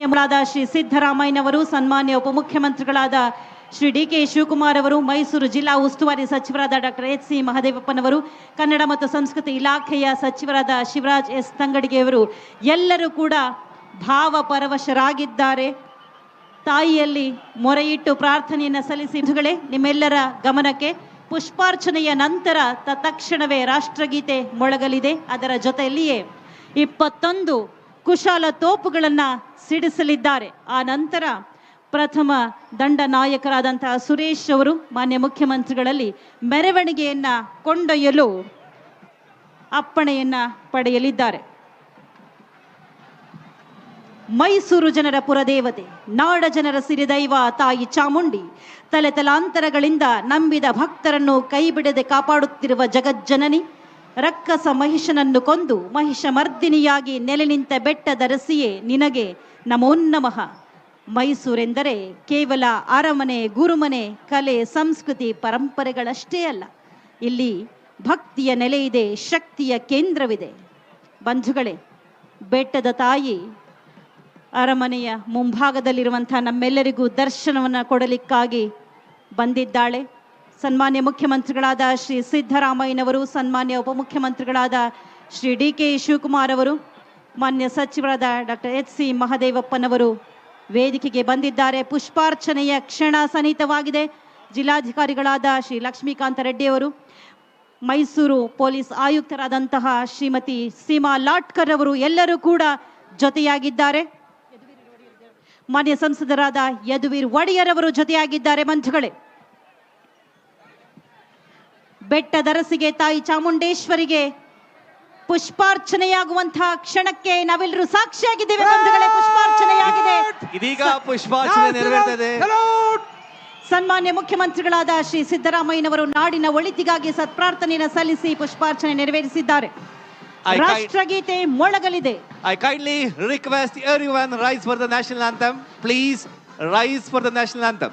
ಎಂಬುದಾದ ಶ್ರೀ ಸಿದ್ದರಾಮಯ್ಯನವರು, ಸನ್ಮಾನ್ಯ ಉಪಮುಖ್ಯಮಂತ್ರಿಗಳಾದ ಶ್ರೀ ಡಿ ಕೆ ಶಿವಕುಮಾರ್ ಅವರು, ಮೈಸೂರು ಜಿಲ್ಲಾ ಉಸ್ತುವಾರಿ ಸಚಿವರಾದ ಡಾಕ್ಟರ್ ಎಚ್ ಸಿ ಮಹದೇವಪ್ಪನವರು, ಕನ್ನಡ ಮತ್ತು ಸಂಸ್ಕೃತಿ ಇಲಾಖೆಯ ಸಚಿವರಾದ ಶಿವರಾಜ್ ಎಸ್ ತಂಗಡಿಗೆಯವರು ಎಲ್ಲರೂ ಕೂಡ ಭಾವಪರವಶರಾಗಿದ್ದಾರೆ ತಾಯಿಯಲ್ಲಿ ಮೊರೆಯಿಟ್ಟು ಪ್ರಾರ್ಥನೆಯನ್ನು ಸಲ್ಲಿಸಿ. ಬಂಧುಗಳೇ, ನಿಮ್ಮೆಲ್ಲರ ಗಮನಕ್ಕೆ ಪುಷ್ಪಾರ್ಚನೆಯ ನಂತರ ತತ್ಕ್ಷಣವೇ ರಾಷ್ಟ್ರಗೀತೆ ಮೊಳಗಲಿದೆ. ಅದರ ಜೊತೆಯಲ್ಲಿಯೇ ಇಪ್ಪತ್ತೊಂದು ಕುಶಾಲ ತೋಪುಗಳನ್ನು ಸಿಡಿಸಲಿದ್ದಾರೆ. ಆ ನಂತರ ಪ್ರಥಮ ದಂಡ ನಾಯಕರಾದಂತಹ ಸುರೇಶ್ ಅವರು ಮಾನ್ಯ ಮುಖ್ಯಮಂತ್ರಿಗಳಲ್ಲಿ ಮೆರವಣಿಗೆಯನ್ನು ಕೊಂಡೊಯ್ಯಲು ಅಪ್ಪಣೆಯನ್ನ ಪಡೆಯಲಿದ್ದಾರೆ. ಮೈಸೂರು ಜನರ ಪುರದೇವತೆ, ನಾಡ ಜನರ ಸಿರಿದೈವ ತಾಯಿ ಚಾಮುಂಡಿ, ತಲೆ ತಲಾಂತರಗಳಿಂದ ನಂಬಿದ ಭಕ್ತರನ್ನು ಕೈಬಿಡದೆ ಕಾಪಾಡುತ್ತಿರುವ ಜಗಜ್ಜನನಿ ರಕ್ಕಸ ಮಹಿಷನನ್ನು ಕೊಂದು ಮಹಿಷ ಮರ್ದಿನಿಯಾಗಿ ನೆಲೆ ನಿಂತ ಬೆಟ್ಟದರಸಿಯೇ ನಿನಗೆ ನಮೋನ್ನಮಃ. ಮೈಸೂರೆಂದರೆ ಕೇವಲ ಅರಮನೆ, ಗುರುಮನೆ, ಕಲೆ, ಸಂಸ್ಕೃತಿ, ಪರಂಪರೆಗಳಷ್ಟೇ ಅಲ್ಲ. ಇಲ್ಲಿ ಭಕ್ತಿಯ ನೆಲೆಯಿದೆ, ಶಕ್ತಿಯ ಕೇಂದ್ರವಿದೆ. ಬಂಧುಗಳೇ, ಬೆಟ್ಟದ ತಾಯಿ, ಅರಮನೆಯ ಮುಂಭಾಗದಲ್ಲಿರುವಂಥ ನಮ್ಮೆಲ್ಲರಿಗೂ ದರ್ಶನವನ್ನು ಕೊಡಲಿಕ್ಕಾಗಿ ಬಂದಿದ್ದಾಳೆ. ಸನ್ಮಾನ್ಯ ಮುಖ್ಯಮಂತ್ರಿಗಳಾದ ಶ್ರೀ ಸಿದ್ದರಾಮಯ್ಯನವರು, ಸನ್ಮಾನ್ಯ ಉಪಮುಖ್ಯಮಂತ್ರಿಗಳಾದ ಶ್ರೀ ಡಿ ಕೆ ಶಿವಕುಮಾರ್ ಅವರು, ಮಾನ್ಯ ಸಚಿವರಾದ ಡಾಕ್ಟರ್ ಎಚ್ ಸಿ ಮಹದೇವಪ್ಪನವರು ವೇದಿಕೆಗೆ ಬಂದಿದ್ದಾರೆ. ಪುಷ್ಪಾರ್ಚನೆಯ ಕ್ಷಣ ಸನ್ನಿಹಿತವಾಗಿದೆ ಜಿಲ್ಲಾಧಿಕಾರಿಗಳಾದ ಶ್ರೀ ಲಕ್ಷ್ಮೀಕಾಂತ ರೆಡ್ಡಿಯವರು ಮೈಸೂರು ಪೊಲೀಸ್ ಆಯುಕ್ತರಾದಂತಹ ಶ್ರೀಮತಿ ಸೀಮಾ ಲಾಟ್ಕರ್ ಅವರು ಎಲ್ಲರೂ ಕೂಡ ಜೊತೆಯಾಗಿದ್ದಾರೆ. ಮಾನ್ಯ ಸಂಸದರಾದ ಯದುವೀರ್ ಒಡೆಯರ್ ಅವರು ಜೊತೆಯಾಗಿದ್ದಾರೆ ಮಂಜುಗಳೇ ಬೆಟ್ಟದರಸಿಗೆ ತಾಯಿ ಚಾಮುಂಡೇಶ್ವರಿಗೆ ಪುಷ್ಪಾರ್ಚನೆಯಾಗುವಂತಹ ಕ್ಷಣಕ್ಕೆ ನಾವೆಲ್ಲರೂ ಸಾಕ್ಷಿಯಾಗಿದ್ದೇವೆ ಬಂಧುಗಳೇ ಪುಷ್ಪಾರ್ಚನೆಯಾಗಿದೆ. ಇದೀಗ ಪುಷ್ಪಾರ್ಚನೆ ನೆರವೇರ್ತದೆ. ಸನ್ಮಾನ್ಯ ಮುಖ್ಯಮಂತ್ರಿಗಳಾದ ಶ್ರೀ ಸಿದ್ದರಾಮಯ್ಯನವರು ನಾಡಿನ ಒಳಿತಿಗಾಗಿ ಸತ್ಪ್ರಾರ್ಥನೆಯನ್ನು ಸಲ್ಲಿಸಿ ಪುಷ್ಪಾರ್ಚನೆ ನೆರವೇರಿಸಿದ್ದಾರೆ. ರಾಷ್ಟ್ರಗೀತೆ ಮೊಳಗಲಿದೆ. I kindly request everyone rise for the national anthem please rise for the national anthem.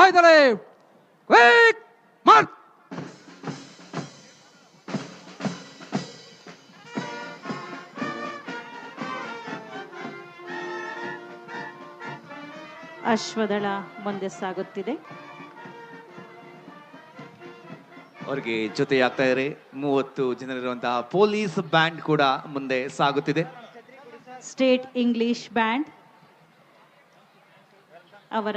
By the left. Quick march. ಅಶ್ವದಳ ಮುಂದೆ ಸಾಗುತ್ತಿದೆ ಅವರಿಗೆ ಜೊತೆಯಾಗ್ತಾ ಇದ್ದಾರೆ ಮೂವತ್ತು ಜನರಿರುವಂತಹ ಪೊಲೀಸ್ ಬ್ಯಾಂಡ್ ಕೂಡ ಮುಂದೆ ಸಾಗುತ್ತಿದೆ ಸ್ಟೇಟ್ ಇಂಗ್ಲಿಷ್ ಬ್ಯಾಂಡ್ ಅವರ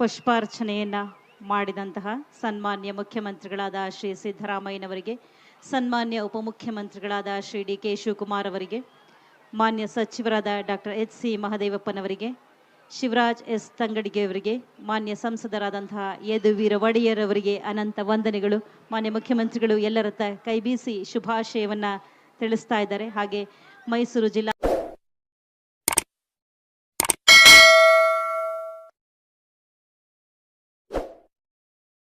ಪುಷ್ಪಾರ್ಚನೆಯನ್ನ ಮಾಡಿದಂತಹ ಸನ್ಮಾನ್ಯ ಮುಖ್ಯಮಂತ್ರಿಗಳಾದ ಶ್ರೀ ಸಿದ್ದರಾಮಯ್ಯನವರಿಗೆ, ಸನ್ಮಾನ್ಯ ಉಪಮುಖ್ಯಮಂತ್ರಿಗಳಾದ ಶ್ರೀ ಡಿ ಕೆ ಶಿವಕುಮಾರ್ ಅವರಿಗೆ, ಮಾನ್ಯ ಸಚಿವರಾದ ಡಾಕ್ಟರ್ ಎಚ್ ಸಿ ಮಹದೇವಪ್ಪನವರಿಗೆ, ಶಿವರಾಜ್ ಎಸ್ ತಂಗಡಿಗೆ ಅವರಿಗೆ, ಮಾನ್ಯ ಸಂಸದರಾದಂತಹ ಯದುವೀರ ಒಡೆಯರ್ ಅವರಿಗೆ ಅನಂತ ವಂದನೆಗಳು. ಮಾನ್ಯ ಮುಖ್ಯಮಂತ್ರಿಗಳು ಎಲ್ಲರತ್ತ ಕೈಬೀಸಿ ಶುಭಾಶಯವನ್ನ ತಿಳಿಸ್ತಾ ಇದ್ದಾರೆ. ಹಾಗೆ ಮೈಸೂರು ಜಿಲ್ಲಾ